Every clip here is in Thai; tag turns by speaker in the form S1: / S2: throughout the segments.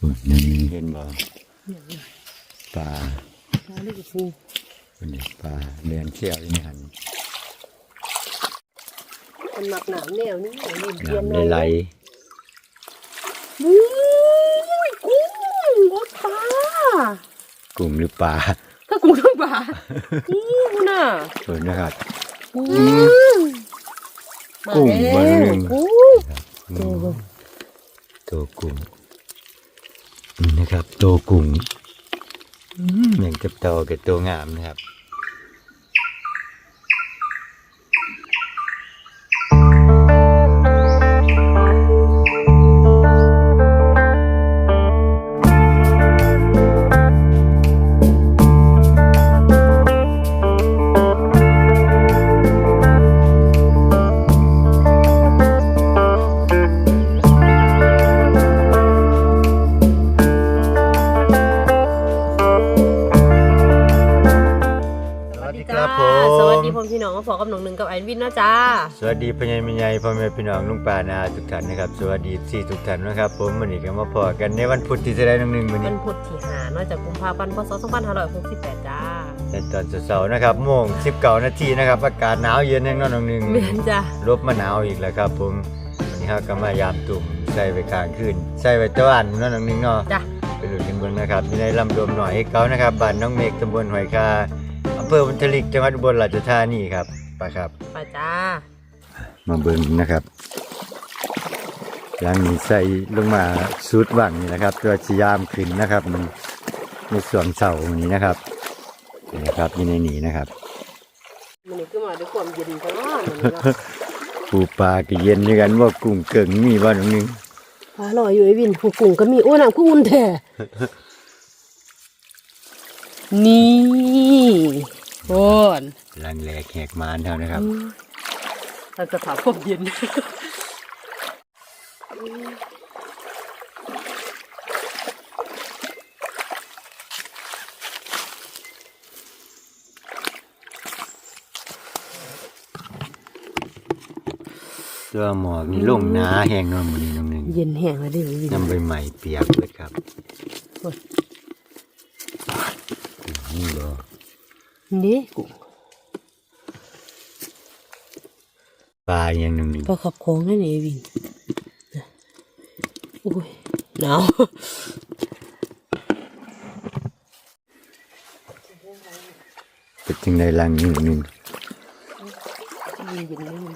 S1: อุ้ยนั่นเห็นบ่ปลา
S2: ปลาลูกกระปู
S1: เป็นดิปลาเดือนเชี่ยวอยู่นี่หัน
S2: มันหมักหนามแนวนี้นี่เย็น
S1: น้ำไหล
S2: อุ้ยกุ้งรสปลา
S1: ๆกุ้งหรือปลา
S2: ถ้ากุ้งทั้งปลากุ้งน่ะ
S1: เห็นนะครับ
S2: กุ้ง
S1: กุ้ง
S2: มา
S1: มา
S2: แล้
S1: หนึ่
S2: ว
S1: ง
S2: กุ้ง
S1: อืมตัวกุ้ง นี่นะครับ ตัวกุ้งอืมอย่างกับโตกับตัวงามนะครับ
S2: กับหนองหนึ่งกับไอวินนะจ้า
S1: สวัสดีพ่อใหญ่แม่ใหญ่พ่อแม่พี่น้องลุงป้านาทุกท่านนะครับสวัสดีที่ทุกท่านนะครับผมวันนี้ก็มาพอกันในวันพุธที่จะได้น้องหนึ่งวัน
S2: วั
S1: นี้
S2: นพุธที่หานอกจากกุมภาพันธ์พศ2568จ้า
S1: ในตอนเสาร์ๆนะครับโมง19นาทีนะครับอากาศหนาวเย็นแน่นอนน้องหนึ่ง
S2: เมียนจ้า
S1: ลบมาหนาวอีกแล้วครับผมวันนี้เราก็มายามตุ่มใส่ไปกลางคืนใส่ไปตะวันเนาะน้องหนึ่งเนาะ
S2: จ้า
S1: ไปหลุดกันเบิ่งนะครับอยู่ในลำรวมหน่อยให้เขานะครับบ้านน้องเมฆตำบลหอยคาอำเภอบุญทลิกจังหวัดอุบลราชธานีครับ ไปครับ
S2: ไปจ้า
S1: มาเบิ่งนะครับหลังนี้ใส่ลงมาสุดหวังนี่นะครับตัวชยามขึ้นนะครับมันในส่วนเสานี้นะครับนี่นะครับอยู่ในนี้นะครับ
S2: มันนี่ก็มาด้วยความเย็นตลอดมันนี่เนาะ
S1: ปูปลาก็เย็นด้วยกันว่ากุ้งเก่งมีบ้านนึง
S2: ปลาลอยอยู่ไอวินผู้กุ้งก็มีโอ้น้ำกุ้งอุ่นแท้นี่ โอน
S1: ลังแหลกแหกมานเท่านะครับ
S2: เราจะถามความเย็น
S1: ตัวหมอกนี่ลงหนาแห้งเนอนมันนี้น้องหนึ่ง
S2: เย็นแห้งแล้วดิไอวิน
S1: น้ำใบใหม่เปียกเลยครับ
S2: โอ้ย
S1: นี่บ่
S2: นี่กุ้ง
S1: ปลาอย่างหนึ่งนี่
S2: ปลาขับโค้งนั่นเองไอ้วินนะโอ้ยหนาว
S1: เป็นจังไดลังหนึ่งหนึ่ง
S2: มีเย็นเลยมัน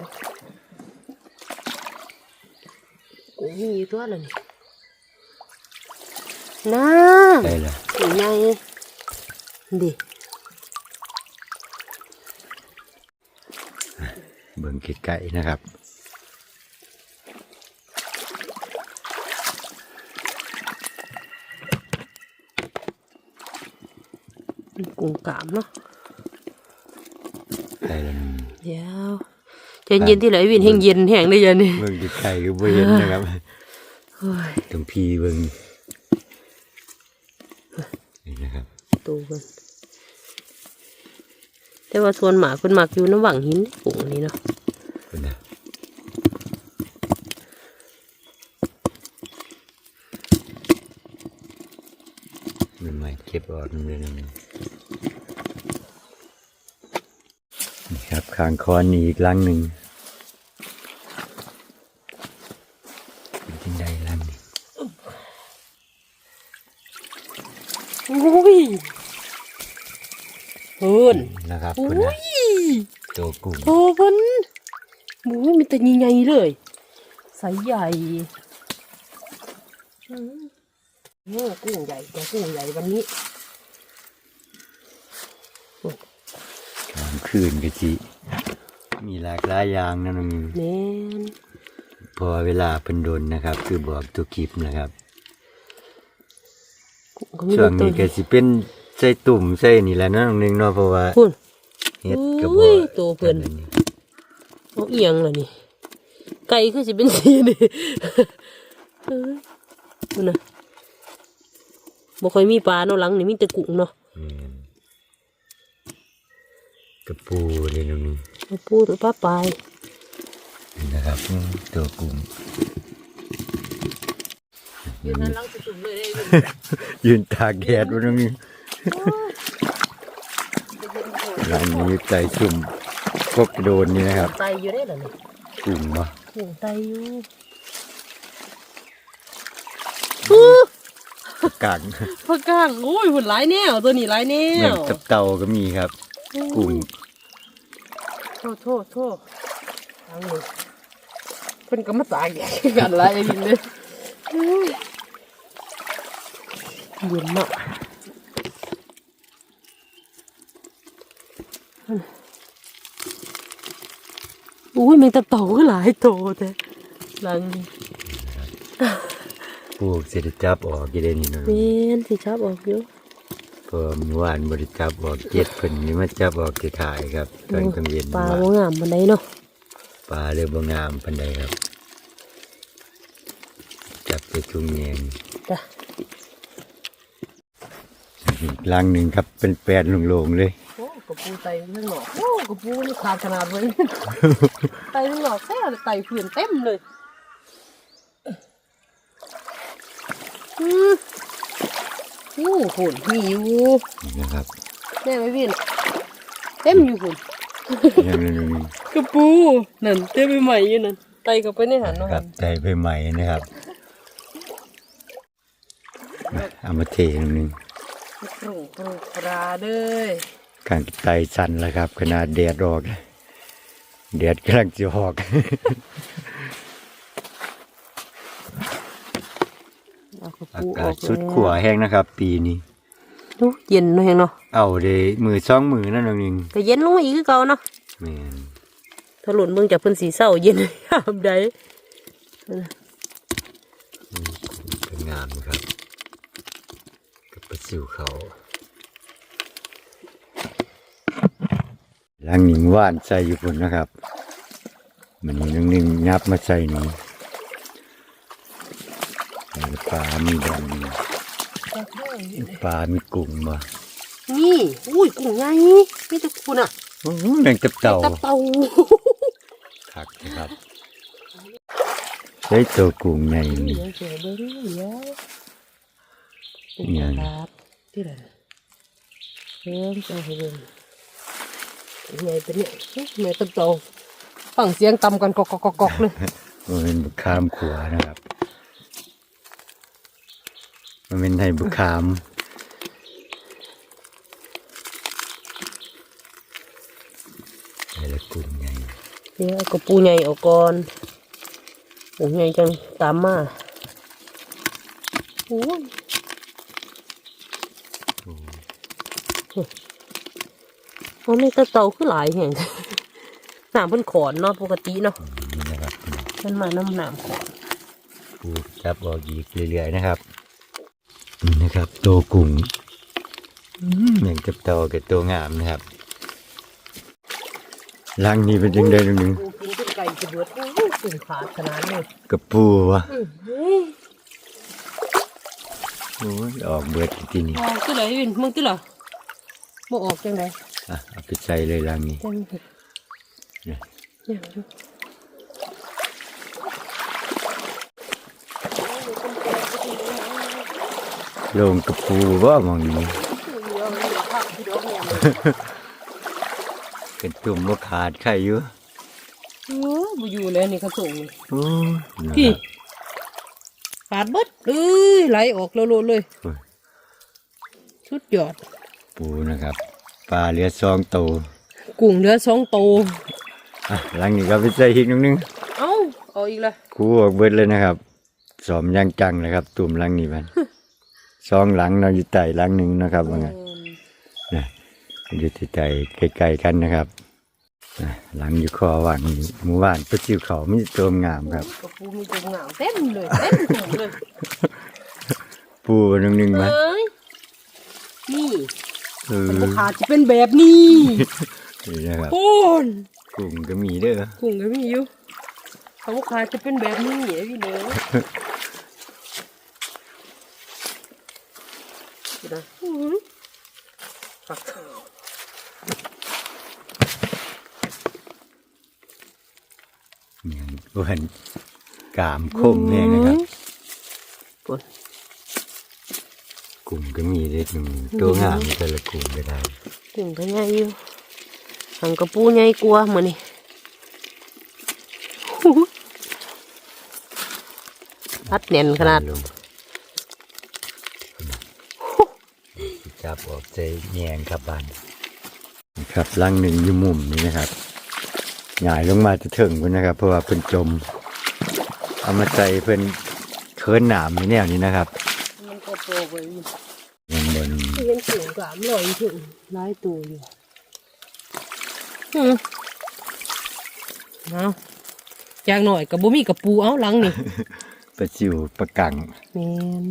S2: โอ้ยมีอยู่ตัวแล้วนี่น้า
S1: ได้ละ
S2: ถึงไงดิ
S1: เบิ่งไกลๆนะครับ
S2: กุ้งกามเนาะ
S1: ได้ละหนึ่ง
S2: เดี๋ยวใจเย็นที่ไหนวินแห้งเย็นแห้งได้ยังนี่
S1: เบิ่งไกลๆก็บ่เห็นนะครับ
S2: โอ้ย
S1: ตรงพี่เบิ่งนี่นะครับ
S2: ตูกันแต่ว่าส่วนหมาคนหมักอยู่น้ำหว่างหินกุ้งอันนี้เนาะ
S1: เป็นนะมันใหม่เก็บออกมันเลยนะนี่ครับคางคอนนี่อีกลังหนึ่งเป็นจังไดลังนี่
S2: โอ้ยเพิ่น
S1: นะครับ
S2: โอ้
S1: คุณนะ
S2: ย
S1: ตัวกุ้ง
S2: โตเพิ่น หมูมีแต่ใหญ่ๆเลยไซส์ใหญ่อืมโอ้กุ้งใหญ่ตัวกุ้งใหญ่วันนี้
S1: กลางคืนกะจิมีหลากหลายอย่างนะน้อง
S2: แน่น
S1: พอเวลาเพิ่นโดนนะครับ คือบอกตัวคลิปนะครับ
S2: กุ้งก็มี
S1: ช่วง
S2: ตัว
S1: นี้ก็สิเป็นใส่ตุ่มใส่นี่แหละเนาะน้องหนึงเนาะเพราะว่า
S2: พุ่น
S1: เฮ็ดกระ
S2: อุ้
S1: บอก
S2: ยตัวเพิ่นเอาเอียงเลยนี่ ไก่คือสิเป็นสีนี่เอ้ยพุ่นะบ่ค่อยมีปลาเนาะหลังนี่มีแต่กุ้งเนาะ
S1: กระปูนี่น้องนึง
S2: เอาปูตัวปลาปลาย
S1: นี่นะครับตัวกุ้ง
S2: ยืนหันลังสุดๆเลยได้ยืน
S1: ตากแดดวันนี้ร้านนี้ใจสุ่มกบโดนนี่นะครับ
S2: ไตอยู่ได้เหรอเนี่ย
S1: กลุ่มเนาะ
S2: โอ้ไตอยู่
S1: กาง
S2: พักกลางโอ้ยหุ่นหลายแนวตัวนี้หลายแน
S1: เหมือน
S2: ว
S1: กับเตาก็มีครับกลุ่ม
S2: โทษโทษโทษทางนี้เพิ่นก็มาตากแดดคือกันหลายอย่างนี้เลยอุ้ยเย็นมาก อุ้ยแมงตะเต่าก็หลายโตแต่หลังนี้
S1: พวกเศรษฐจับออกกี่เดนี่เนาะ
S2: เมนสิชับออกอยู่
S1: เพอเมื่อวานบริจับออกเจ็ดเพิ่นนี่มาจับออกที่ถ่ายครับตอนกลางเย็น
S2: ปลา
S1: ว่า
S2: บ่งามปานใดเนาะ
S1: ปลาเรือบ่งามปานใดครับ จับไปจุงแยง
S2: จ้ะ
S1: อีกลังหนึ่งครับเป็นแปดโลงๆเลย
S2: โอ้ก ระปูไตเรื่องหนอกโอ้กระปูนี่ขาดขนาดเลยไตเรื่องหนอกแท้ไตเผื่อนเต็มเลยอืมอู้หุ่นมีอยู่
S1: นี่นะครับ
S2: แม่ไม่วินเต็มอยู่หุ่น
S1: ยังหนึ่ง
S2: กระปูนั่นเต็มไปใหม่อยู่นั่นไตก็ไปในหันเนาะ
S1: ครับใจไปใหม่นะครับเอามาเทหนึ่ง
S2: ปรุงปรุงปลาเด้อ
S1: การไตสั่นแล้วครับ ขนาดแดดออกแดดกำลังจะออก
S2: เอากระ
S1: อา
S2: ปู
S1: กาศสุดขัวแห้งนะครับ ปีนี้
S2: ดูเย็นเนาะเฮงเนาะ
S1: เอาเดยมือสองมือนั่นเองหนึ่ง
S2: ก็เย็นลงมาอีกคือเก่าเนาะ
S1: แม่น
S2: ถ้าหล่นเบิ่งจากเพิ่นสีเศร้าเย็นยามใด
S1: เป็นงามครับกับปลาซิวเขา ลังหนิงว่านใส่อยู่บนนะครับ มันนึงนึงๆนับมาใส่นี่ปลามีดำปลามีกุ้งมา
S2: นี่อุ้ยกุ้งใหญ่มีแตะคุณอะ
S1: โอ้โหแมงตับเต่า
S2: ตะเต่า
S1: คักนะครับใช้ตัวกุ้งในนี่
S2: เดี๋ยวเจอเบิ่งเดี๋ยวเป็น
S1: เนี่ย
S2: ตลาดที่ไหนเพิ่มจะให้เบิ่งเป็น ไงเป็นเนี่ยเอ๊ะแม่ตะเต่าฟังเสียงตำกันกอกกอกกอกกอกเลย
S1: มันเป็นบุคามขัวนะครับ มันเป็นไทยบุคามไอ้ละกุ้งไง
S2: เดี๋ยวเอากระปูใหญ่ออกก่อนปูใหญ่จังตามมาโอ้ย เอาไม่ตะเต่าคือหลายแห่งน้ำเพิ่นขอนเนาะปกติเนาะ
S1: นี่นะครับ
S2: มันมาน้ำน้ำขอน
S1: ปูจับออกอีกเรื่อยๆนะครับนี่นะครับตัวกุ้งอืมอย่างกับโตกับตัวงามนะครับลังนี้เป็นยังไงตรงนึง
S2: ปูกินเป็นไก่กระเบิดโอ้ยสูงขาดขนาดนี้
S1: กับปูวะ
S2: อื้อเฮ้ย
S1: โอ้ยออกเบิดที่นี่
S2: ออกที่ไหนวินมึงที่ไหนบ่ออกจังได
S1: อะเอาไปใส่เลยลังนี้
S2: จังเห็ด
S1: เนี่ย
S2: อย่างนี้
S1: ลงกับปูว่ามองนี้กันตุ่มว่าขาดไข่อยู่
S2: โอ้บ่อยู่แล้วนี่เขาส่งนี่
S1: โอ้ยนะ
S2: พี่
S1: ครับ
S2: ขาดเบิดเอ้ยไหลออกแล้วโลดเลย
S1: โอ้ย
S2: สุดยอด
S1: ปูนะครับ ปลาเหลือซองโตว
S2: กุ้งเหลือสองโตว
S1: อะหลังนี้ก็ไปใส่อีกนิดนึง
S2: เอ้าเอาอีกละ
S1: กูออกเบิดเลยนะครับสอมอยังจังเลยครับ ตุ่มหลังนี้มันซองหลังเราอยู่ใต้หลังหนึ่งนะครับว่าไงนะอยู่ที่ใต้ใกล้ๆกันนะครับนะหลังอยู่คอว่างนี่หมู่บ้านประจิวเขามีตัวงามครับ
S2: กระปูมีตัวงามเต็มเลยเต็มถุงเลย
S1: ปูนึงนึงๆมา
S2: เอ้ยนี่
S1: เออ
S2: มันบ่ขาดจะเป็นแบบนี้
S1: นี่นะครับ
S2: โอ้น
S1: กุ้งก็มีเด้อ
S2: กุ้งก็มีอยู่เขาบ่ขาดจะเป็นแบบนี้ไอ้พี่เด้อดูนะอื้อหือฝัก
S1: เนี่ยอ้วนกามคมแน่นะครับ
S2: ปปุ่น
S1: ก ลุ่มก็มีเล็กหนึ่งตัวงามแต่ละกลุ่มก็ได้
S2: ถึงก็ใหญ่อยู่หังกระปูใหญ่กลัวามือนนี่พัดแน่นขนาด
S1: ลงจับออกใจแยงครับบานครับลังหนึ่งอยู่มุมนี้นะครับหงายลงมาจะถึงพุ่นนะครับ เพราะว่าเพิ่นจม เอามาใส่เพิ่นเคินหนามในแนวนี้นะครับ
S2: มันก็โตไป สูงสามร้อยถึงหลายตัวอยู่อืมเอาจากหน่อยกับบุมีกับปูเอาหลังนี่
S1: ประจิวประกัง
S2: แมน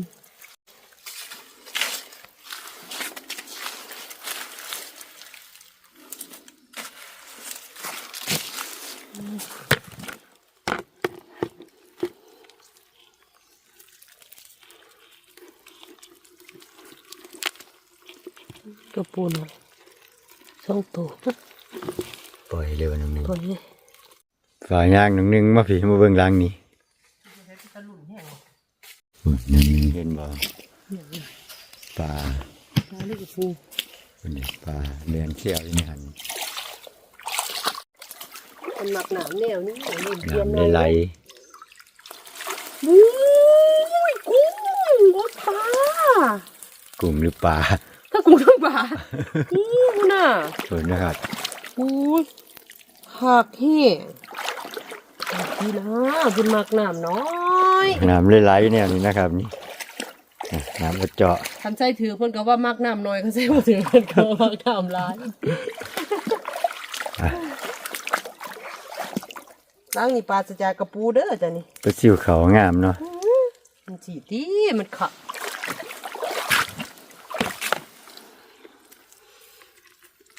S2: กระปูหน่อยสองตัว
S1: ปล่อยเร็วหนึ่งหนึ่ง
S2: ตัวนี้
S1: ฝ่ายย่างหนึ่งหนึ่งมาผีมาเบิ่งลังนี้อุ๊ยหนึ่งหนึ่งเห็นบ่ปลา
S2: ปลาลูกกระปู
S1: คนนี้ปลาเดือนเชี่ยวอยู่นี่หัน
S2: มันหนักหนามแนวนี้นี่เรียน
S1: น้ำไหล
S2: อุ้ยกุ้งรถปลา
S1: ๆกลุ่มหรือปลา
S2: ถ้ากุ้งทั้งปลาอู้น่ะ
S1: ส่วนนะครับ
S2: อุ้ยหักเฮ่หักดีนะเป็นหมักหนามน้อย
S1: น้ำไหลๆเนี่ยนี่นะครับนี่อะน้ำกระเจาะ
S2: คันใส่ถือเพิ่นก็ว่ามักน้ำน้อยคันใส่บ่ถือเพิ่นก็ว่ามักน้ำหลาย
S1: อะ
S2: ล้างนี่ปลาสจากกระปูเด้อจ้ะนี่
S1: ประจิวเขางามเนาะ
S2: มันสีดีมันขะ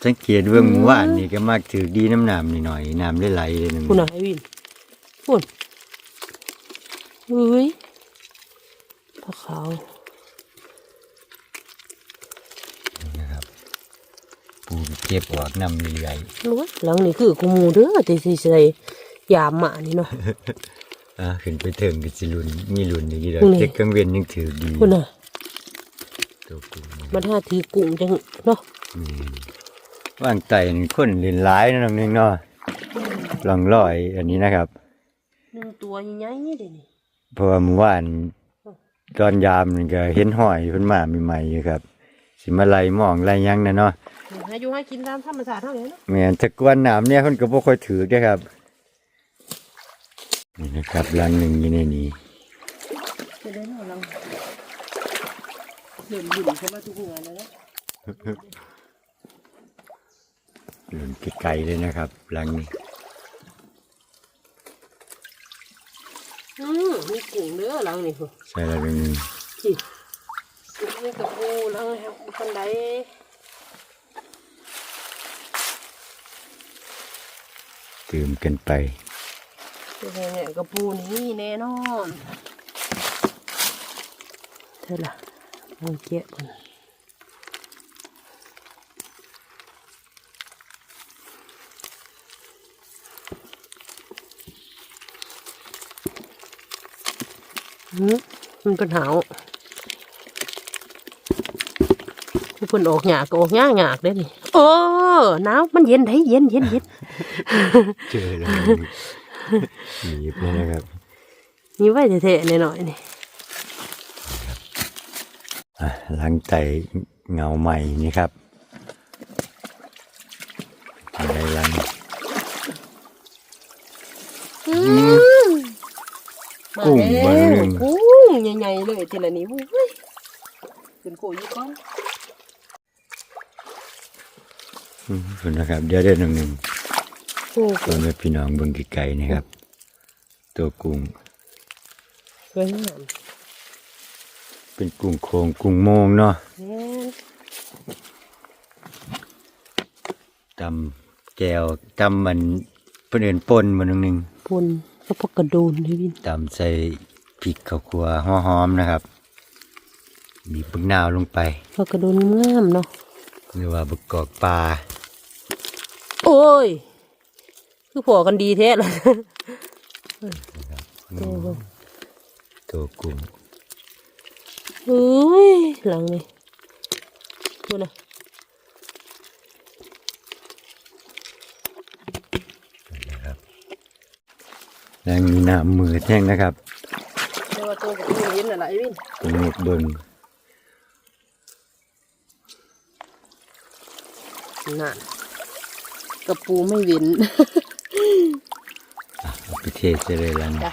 S1: สังเกตเบื้องหมู่ว่านนี่ก็มักถือดีน้ำน้ำนิดหน่อยน้ำไหลๆเลยหนึ่ง
S2: คุณน่ะไอ้วินคุณเฮ้ยปลาขาว
S1: นะครับปูเก็บออกน้ำใหญ่
S2: รู้ว่าหลังนี่คือกูหมูเด้อแต่สิใส่ยามหมานี่เนาะ
S1: ๆอะขึ้นไปถึงก็สิลุนมีลุนอย่างนี้เลย
S2: นี่
S1: เจ็กกังเวียนยังถือดี
S2: คุณน่ะ
S1: ตัวกูนี่
S2: มันถ้าถือกุ้งจังเนาะ
S1: ว่างไต่นี่คนเล่นหลายนะน้องนึงเนาะลองลอยอันนี้นะครับ
S2: หนึ่งตัวใหญ่ๆนี่เด้นี่
S1: เพราะว่าเมื่อวานตอนยามนี่ก็เห็นห้อยเพิ่นมาใหม่ๆอยู่ครับ สิมาไล่หมองไล่หยังนะเนาะ
S2: ให้อยู่ให้กินตามธรรมชาติเท่านั้นเนาะ
S1: แม่นตะกวนน้ำเนี่ยเพิ่นก็บ่ค่อยถือเด้อครับ นี่นะครับรังหนึงอยู่ในนี้
S2: จะได้เนาะลังเริ่มหยุ่นเข้ามาทุกงานแล้วนะ
S1: ลุนไกลๆเลยนะครับรังนี้
S2: อืมมีกุ้งเด้อหลังนี่พุ่น
S1: ใช่แล้วรังนึง
S2: ที่นี่กับปูหลังแฮมคันใด
S1: ตื่มกันไป
S2: เนี่ยกับปูนี่แน่นอนเท่าล่ะลองเจ๊ะก่อน มมันก็หนาวผู้เพิ่นออกหยากก็ออกหยากหยากได้อนี่โอ้หนาวมันเย็นได้เย็นเย็นเย็น
S1: เจอแล้วหนีบเลยนะครับ
S2: นี่ไว้เท่ๆหน่อยๆนี่
S1: อะหลังไตเงาใหม่นี่ครับอะไรลัง
S2: มา
S1: กุ้ง
S2: แล้
S1: เบอร์หนึ่
S2: ว
S1: ง
S2: กุ้งใหญ่ๆ เลยทีละนี้วุ้ยเป็นโกยี่ก้อน
S1: อืมขอบคุณนะครับเดี๋ยวเดี๋ยวหนึ่งหนึ่ง
S2: โอ้
S1: ตัวแม่พี่น้องเบิ่งไกลๆนะครับ ตัวกุ้ง
S2: สวยงาม
S1: เป็นกุ้งโคงกุ้งโมงเนาะ
S2: แม่น
S1: ตำแก้วตำมันเพิ่นเอิ้นป่นมันนึงหนึง
S2: ปนก็พกกระโดนเลยวิน
S1: ตำใส่ พริกข้าวคั่วหอมๆนะครับ มีบึกนาวลงไป
S2: พกกระโดนงามเนาะ
S1: หรือว่าบึกกอกปลา
S2: โอ้ย คือพอกันดีแท้เลยตัวเบิ่ง
S1: ตัวกุ้ง
S2: เอ้ยหลังนี่ดูนะ
S1: แล้วมีน้ำมือแท่งนะครับ
S2: แต่ว่าตัวกับตัวเย็นน่ะล่ะไอ้วิน
S1: ตรงนี้เบิ่ง
S2: นั่นกระปูไม่เว้น
S1: เอาไปเทใส่เลยแล้วนี่
S2: จ้ะ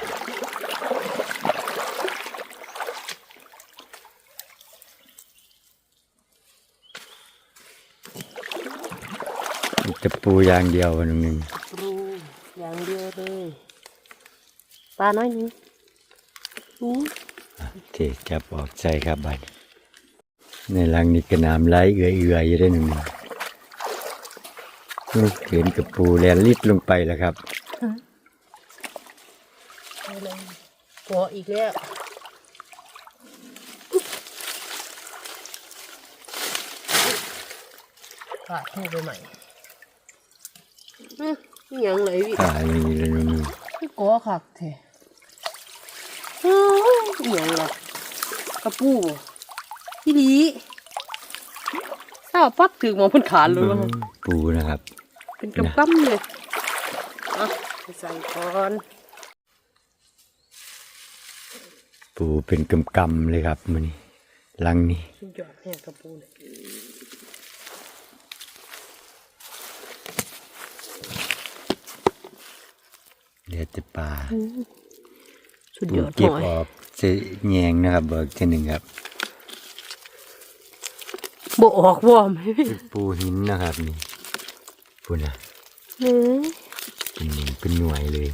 S1: มันจะปูอย่างเดียววันหนึ่ง
S2: ปูอย่างเดียวเลยปลาน้อยหนึ งอู้
S1: เทจับออกใส่ครับบัดในรังนี้ก็น้ำไหลเอื่อยๆอยู่ได้หนึ่งนี่เห็นกับปูแลนลิดลงไปแล้วครับ
S2: เอาเลยพออีกแล้วปาดทูไปใหม่นี่ยังเลยวิ
S1: ตายอย่างนี้เลยหนึ่ง
S2: พี่กอคักแท้อ้าวอิหยังล่ะกระปูบ่พี่ดีถ้าปั๊บถึงหมองเพันขาดเลยว่า
S1: ปูนะครับ
S2: เป็นกำปั้มเลยอะไปใส่ก่อน
S1: ปูเป็นกำกำๆเลยครับมันนี่ลังนี้
S2: สุดยอดแห่กระปูเลย
S1: เดี๋ยวจะปลา
S2: สุด
S1: ปู
S2: ยอด
S1: เก็บ
S2: หอย
S1: ออกเสแยงนะครับ เบิกเท่าหนึ่งครับ
S2: บออกวอม
S1: เป็นปูหินนะครับนี่ปูนะ
S2: เฮ้ย
S1: เป็นหนึ่งเป็นหน่วยเลย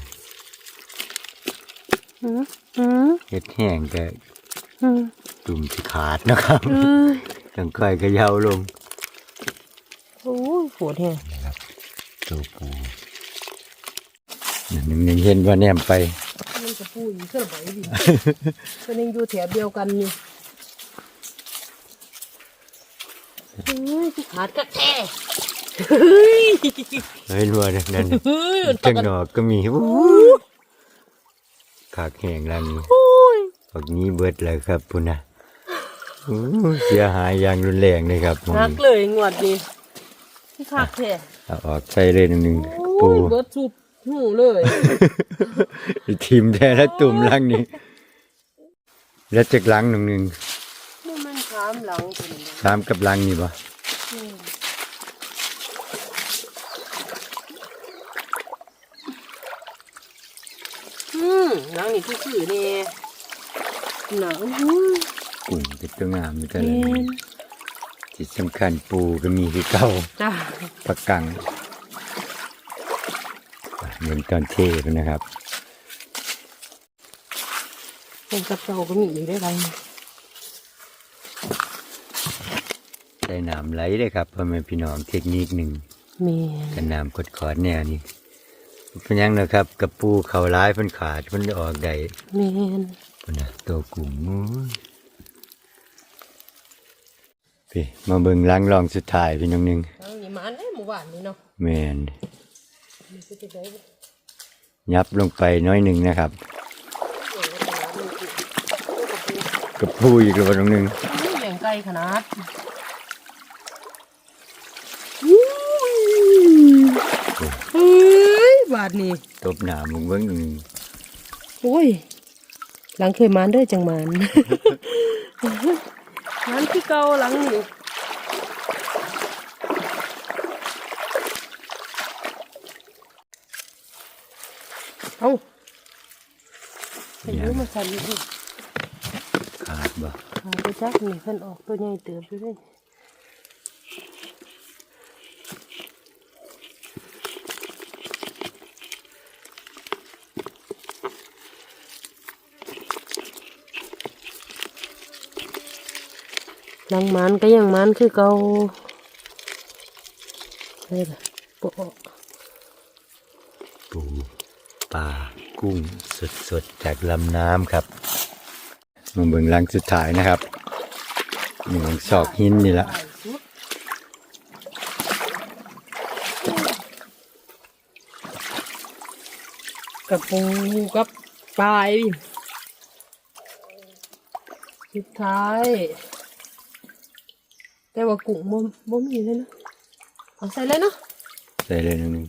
S2: หืมหืม
S1: เฮ็ดแห้งก็
S2: หืม
S1: ตุ่มที่ขาดนะครับ
S2: เอ้ย
S1: ต้องค่อยเขย่าลง
S2: โอ้ยปวดแฮง
S1: นะครับตัวปูหนึ่งหนึ่งเห็นว่าแนมไป
S2: มันจะพูดอยู่เท่าไหร่ดิมันยังอยู่แถบเดียวกันอยู่เฮ้ยขาดกระแทกเฮ้ย
S1: เฮ้ยรัวนั่นนั่น
S2: เฮ้ยมัน
S1: จัง
S2: กัน
S1: หนอกก็มีอู้ขากแห้งลังนี้
S2: โอ้ย
S1: ออกนี้เบิดเลยครับพุ่นนะอู้เสียหายอย่างรุนแรงเลยครับหมอง
S2: หัก
S1: นี้
S2: เลยงวดดีที่ขาดแท้
S1: เอาออกใส่เลยหนึ่งหนึ่ง
S2: โอ้
S1: ปู
S2: ยเบิดสุบ หูเลย
S1: ทีมแท้และตุ่มลังนี้ แล้วจากลังหนึ่งหนึ่ง
S2: นี่มันขามหลังตัวนี้
S1: ตามกับลังนี่ปะ
S2: อืมหลังนี่คือคือเนี่ยหนังหู
S1: กุ้งเป็นตัวงามอยู่แต่
S2: เม
S1: ละ
S2: น
S1: ที่สำคัญปูก็มีคือเก่า
S2: จ้า
S1: ปากกัง เหมือนตอนเทปนะครับ
S2: เป็นกระเจ้าก็มีอีกได้ไร
S1: ได้น้ำไหลเลยครับพ่อแม่พี่น้องเทคนิคหนึ่ง
S2: เมน
S1: กันน้ำกดขอดแนวนี้เป็นหยังนะครับกับปูเขาร้ายเพิ่นขาดเพิ่นออกได้
S2: เมน
S1: พุ่นนะตัวกลุ่มมู้ยพี่มาเบิ่งล้างรองสุดท้ายพี่น้องหนึง
S2: หลังนี่มันได้หมู่บ้านนี่เนาะ
S1: แมน
S2: มีคือจะได้
S1: ยับลงไปน้อยหนึ่งนะครับกับปูอีกแล้วน้องหนึง
S2: แบ่งไกลขนาดเฮ้ยบาทนี่
S1: ตบหนามึงเบิ่งหนึ่ง
S2: โอ้ย หลังเคยมานเด้อจังมานมันที่เก่าหลังนี่ เอาไปดูมาสั่นอยู่ดิ
S1: ขาดบ่
S2: ขาไปจักนี่เพิ่นออกตัวใหญ่เติบอยู่เลยหลังมันก็ยังมันคือเก่าเฮ้ยล่ะปออก
S1: ปูปลา กุ้งสดๆ จากลำน้ำครับมาเบิ่งลังสุดท้ายนะครับหนึ่งศอกหินนี่ละ
S2: กับปูกับปลายสุดท้าย แต่ว่ากุ้งบ่บ่มีเลยนะเอาใส่เลยเนาะ
S1: ใส่เลยนิดนึง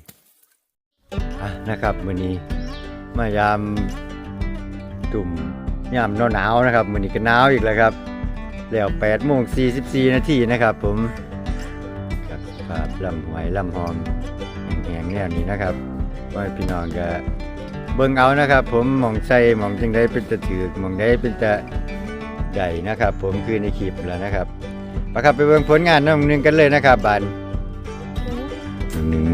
S1: อะนะครับมื้อนี้ มายามตุ่มยามหนาวนะครับมือนี้ก็หนาวอีกแล้วครับแล้ว8โมง44นาทีนะครับ ผมครับภาพลำหวยลำหอมแห้งๆแนวนี้นะครับว่าพี่น้องก็เบิ่งเอานะครับ ผมมองใส่มองจังได้เป็นตะถือมองใดเป็นตะใหญ่นะครับ ผมคือในคลิปแล้วนะครับไปครับไปเบิ่งผลงานน้องนึงกันเลยนะครับบาน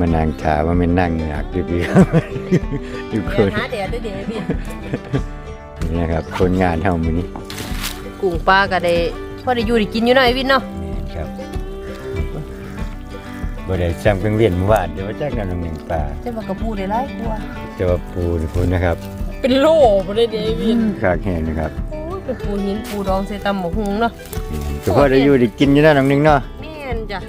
S1: มานั่งถามว่ามันนั่งอยากอยู่พี่อยู่คน
S2: หาแดดด้วยเดี๋ยวพี่
S1: นี่นะครับคนงานเท่ามือนี้
S2: กุ้งปลาก็ได้พอได้อยู่ได้กินอยู่หน่อยวินเนาะ
S1: นี่ครับบ่ได้จำเพิ่งเวียนเมื่อวานเดี๋ยวว่าจ้างกันหนึ่งปลา
S2: แต่ว่ากระปูได้หลายกว่า
S1: จะว่าปูนี่ปูนะครับ
S2: เป็นโล่บ่ได้เดี๋ยววิน
S1: ขากแห้งนะครับ
S2: เป็นปูหินปูดองใส่ตำหมกหุงเนาะ
S1: ก็พอได้อยู่ได้กินอยู่นะน้องหนึงเนาะ
S2: แม่นจ้ะ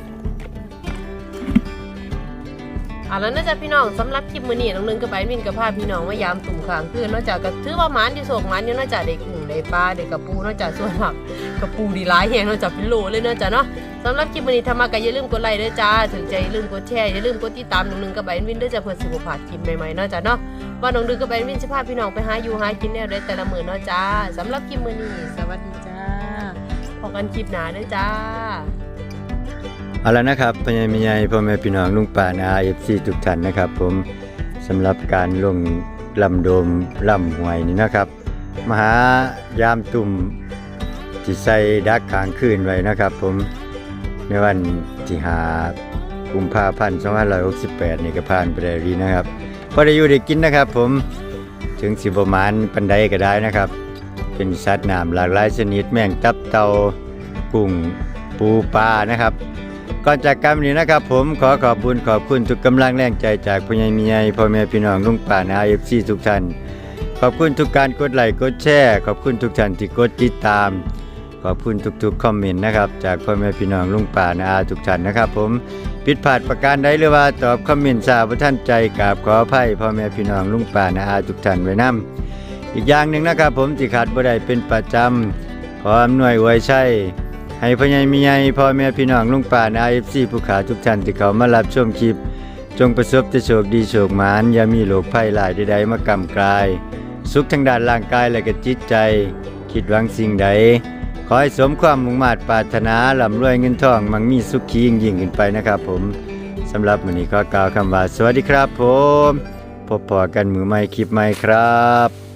S2: เอาแล้วนะจ๊ะพี่น้องสำหรับคลิปมื้อนี้น้องนึงก็ไปมินกับพาพี่น้องมายามตุ่มขางคืนเนาะจ้ะก็ถือว่าหมานที่โศกหมานอยู่เนาะจ้ะได้กุ้งได้ปลาได้กกระปูนาะจ้ะส่วนหลักกระปูดีหลายแฮงนาะจ้ะเป็นโลเลยนาะจ้ะเนาะสำหรับคลิปมื้อนี้ถ้ามาก็อย่าลืมกดไลค์ด้วยจ้าถึงใจอย่าลืมกดแชร์อย่าลืมกดติดตามน้องนึงกับไปมินด้วยจ้ะเพื่อสิบ่าดคลิปใหม่ๆนาะจ้ะเนาะว่าน้องนึงกับไปมินสิพาพี่น้องไปหาอยู่หากินแนวได้แต่ละมื้อนาะจ้าสำหรับคลิปมื้อนี้สวัสดีจ้าพบกันคลิปหน้าด้อจ้า
S1: เอาละนะครับพญ่แม่ใหญ่พ่อแม่พี่น้องลุงป้านาเอฟซีทุกท่านนะครับ ผมสำหรับการลงลำโดมลำหวยนี่นะครับ มหายามตุ่มที่ใส่ดักขางคืนไว้นะครับ ผมในวันที่หากุมภาพันธ์2568นี่ก็ผ่านไปได้ดีนะครับพอได้อยู่ได้กินนะครับ ผมถึงสิบมานปันไดก็ได้นะครับ เป็นสัตว์น้ำหลากหลายชนิดแมงตับเตากุ้งปูปลานะครับ ก่อนจากกันนี้นะครับ ผมขอขอบคุณขอบคุณทุกกำลังแรงใจจากพ่อใหญ่มีใหญ่พ่อแม่พี่น้องลุงป่านาเอฟซีทุกท่านขอบคุณทุกการกดไลค์กดแชร์ขอบคุณทุกท่านที่กดติดตาม ขอบคุณทุกๆคอมเมนต์นะครับจากพ่อแม่พี่น้องลุงป่านาอาทุกท่านนะครับ ผมผิดพลาดประการใดหรือว่าตอบคอมเมนต์ทราบว่าท่านใจกราบขออภัยพ่อแม่พี่น้องลุงป่านาอาทุกท่านไว้นํอีกอย่างหนึ่งนะครับ ผมที่ขาดบ่ได้เป็นประจำขออำนวยอวยชัย ให้พ่อใหญ่มีใหญ่พ่อแม่พี่น้องลุงป่าใน IFC ผู้ขาทุกท่านที่เขามารับชมคลิป จงประสบแต่โชคดีโชคหมานอย่ามีโรคภัยหลายใดๆมากำกลาย สุขทางด้านร่างกายและก็จิตใจ คิดหวังสิ่งใด ขอให้สมความมุ่งมา่ปรารถนาร่ำรวยเงินทอง มั่งมีสุขขียิ่งยิ่งขึ้นไปนะครับผมสำหรับวันนี้ก็กล่าวคำว่าสวัสดีครับผมพบพอกันมือใหม่คลิปใหม่ครับ